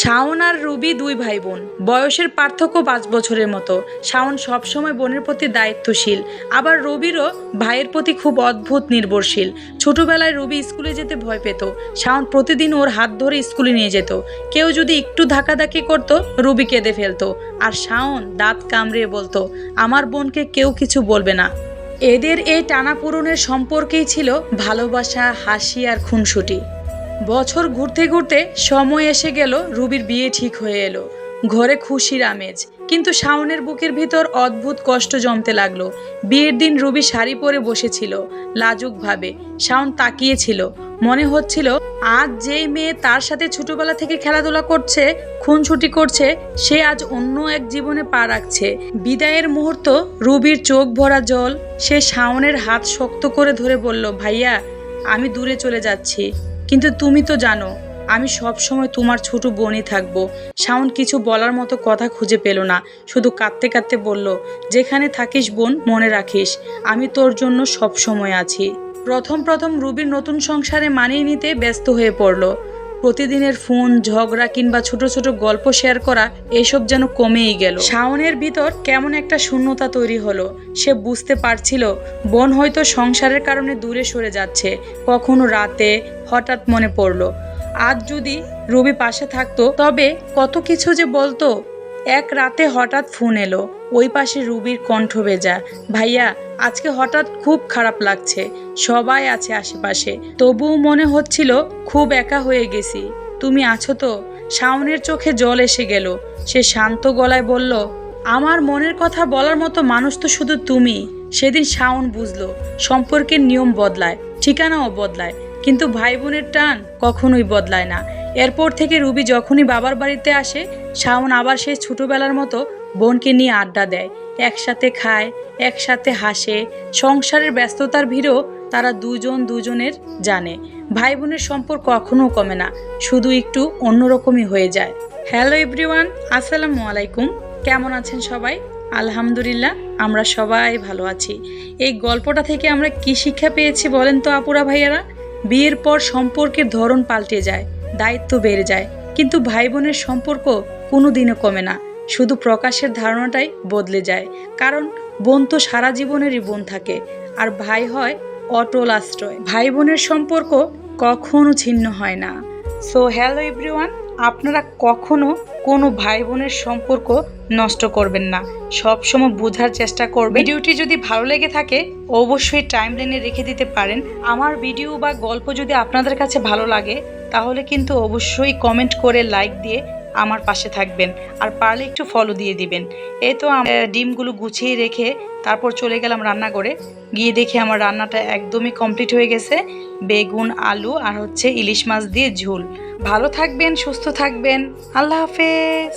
শাওন আর Ruby দুই ভাই বোন বয়সের পার্থক্য পাঁচ বছরের মতো। শাওন সবসময় বোনের প্রতি দায়িত্বশীল। আবার রবিরও ভাইয়ের প্রতি খুব অদ্ভুত নির্ভরশীল। ছোটবেলায় রবি স্কুলে যেতে ভয় পেত। শাওন প্রতিদিন ওর হাত ধরে স্কুলে নিয়ে যেত। কেউ যদি একটু ধাক্কাধাক্কি করতো, রুবি কেঁদে ফেলতো। আর শাওন দাঁত কামড়িয়ে বলতো, আমার বোনকে কেউ কিছু বলবে না। এদের এই টানাপূরণের সম্পর্কেই ছিল ভালোবাসা, হাসি আর খুনসুটি। বছর ঘুরতে ঘুরতে সময় এসে গেল, রুবির বিয়ে ঠিক হয়ে এলো। ঘরে খুশির আমেজ, কিন্তু শাওনের বুকের ভিতর অদ্ভুত কষ্ট জমতে লাগল। বিয়ের দিন রুবি শাড়ি পরে বসেছিল, লাজুকভাবে। শাওন তাকিয়েছিল, মনে হচ্ছিল, আজ যেই মেয়ে তার সাথে ছোটবেলা থেকে খেলাধুলা করছে খুনছুটি করছে, সে আজ অন্য এক জীবনে পা রাখছে। বিদায়ের মুহূর্ত, রুবির চোখ ভরা জল, সে শাওনের হাত শক্ত করে ধরে বলল, ভাইয়া, আমি দূরে চলে যাচ্ছি। কিন্তু তুমি তো জানো, আমি সব সময় তোমার ছোট বোনই থাকব। শাওন কিছু বলার মতো কথা খুঁজে পেল না, শুধু কাঁদতে কাঁদতে বলল, যেখানে থাকিস বোন, মনে রাখিস, আমি তোর জন্য সব সময় আছি। প্রথম প্রথম রুবির নতুন সংসারে মানিয়ে নিতে ব্যস্ত হয়ে পড়ল। প্রতিদিনের ফোন, ঝগড়া কিংবা ছোট ছোট গল্প শেয়ার করা, এসব যেন কমেই গেল। শাওনের ভিতর কেমন একটা শূন্যতা তৈরি হলো। সে বুঝতে পারছিল, বোন হয়তো সংসারের কারণে দূরে সরে যাচ্ছে, কখনো রাতে হঠাৎ মনে পড়ল। আজ যদি রবি পাশে থাকতো, তবে কত কিছু যে বলতো এক রাতে হঠাৎ ফোন এলো। ওই পাশে রুবির কণ্ঠ ভেজা, ভাইয়া, আজকে হঠাৎ খুব খারাপ লাগছে, সবাই আছে আশেপাশে। তবুও মনে হচ্ছিল খুব একা হয়ে গেছি। তুমি আছো তো? শাওনের চোখে জল এসে গেল। সে শান্ত গলায় বলল, আমার মনের কথা বলার মতো মানুষ তো শুধু তুমি। সেদিন শাওন বুঝলো, সম্পর্কের নিয়ম বদলায়, ঠিকানাও বদলায়। কিন্তু ভাই বোনের টান কখনোই বদলায় না। এরপর থেকে রুবি যখনই বাবার বাড়িতে আসে, শাওন আবার সেই ছোটোবেলার মতো বোনকে নিয়ে আড্ডা দেয়। একসাথে খায়, একসাথে হাসে। সংসারের ব্যস্ততার ভিড়েও তারা দুজন দুজনের জানে। ভাই বোনের সম্পর্ক কখনো কমে না, শুধু একটু অন্যরকমই হয়ে যায়। হ্যালো এভরিওয়ান, আসসালামু আলাইকুম। কেমন আছেন সবাই? আলহামদুলিল্লাহ, আমরা সবাই ভালো আছি। এই গল্পটা থেকে আমরা কি শিক্ষা পেয়েছি বলেন তো আপুরা ভাইয়ারা? বিয়ের পর সম্পর্কের ধরন পাল্টে যায়। দায়িত্ব বেড়ে যায়। কিন্তু ভাই বোনের সম্পর্ক কোনো দিনও কমে না। শুধু প্রকাশের ধারণাটাই বদলে যায়। কারণ বোন তো সারা জীবনেরই বোন থাকে, আর ভাই হয় অটল আশ্রয়। ভাই বোনের সম্পর্ক কখনো ছিন্ন হয় না। সো হ্যালো এভরিওয়ান আপনারা কখনো কোনো ভাই বোনের সম্পর্ক নষ্ট করবেন না। সব সময় বোঝার চেষ্টা করবেন। ভিডিওটি যদি ভালো লেগে থাকে, অবশ্যই টাইম লাইনে রেখে দিতে পারেন। আমার ভিডিও বা গল্প যদি আপনাদের কাছে ভালো লাগে তাহলে কিন্তু অবশ্যই কমেন্ট করে লাইক দিয়ে আমার পাশে থাকবেন। আর পারলে একটু ফলো দিয়ে দিবেন। এই তো ডিমগুলো গুছিয়ে রেখে তারপর চলে গেলাম রান্না করে গিয়ে দেখি আমার রান্নাটা একদমই কমপ্লিট হয়ে গেছে। বেগুন, আলু আর হচ্ছে ইলিশ মাছ দিয়ে ঝোল। ভালো থাকবেন, সুস্থ থাকবেন। আল্লাহ হাফেজ।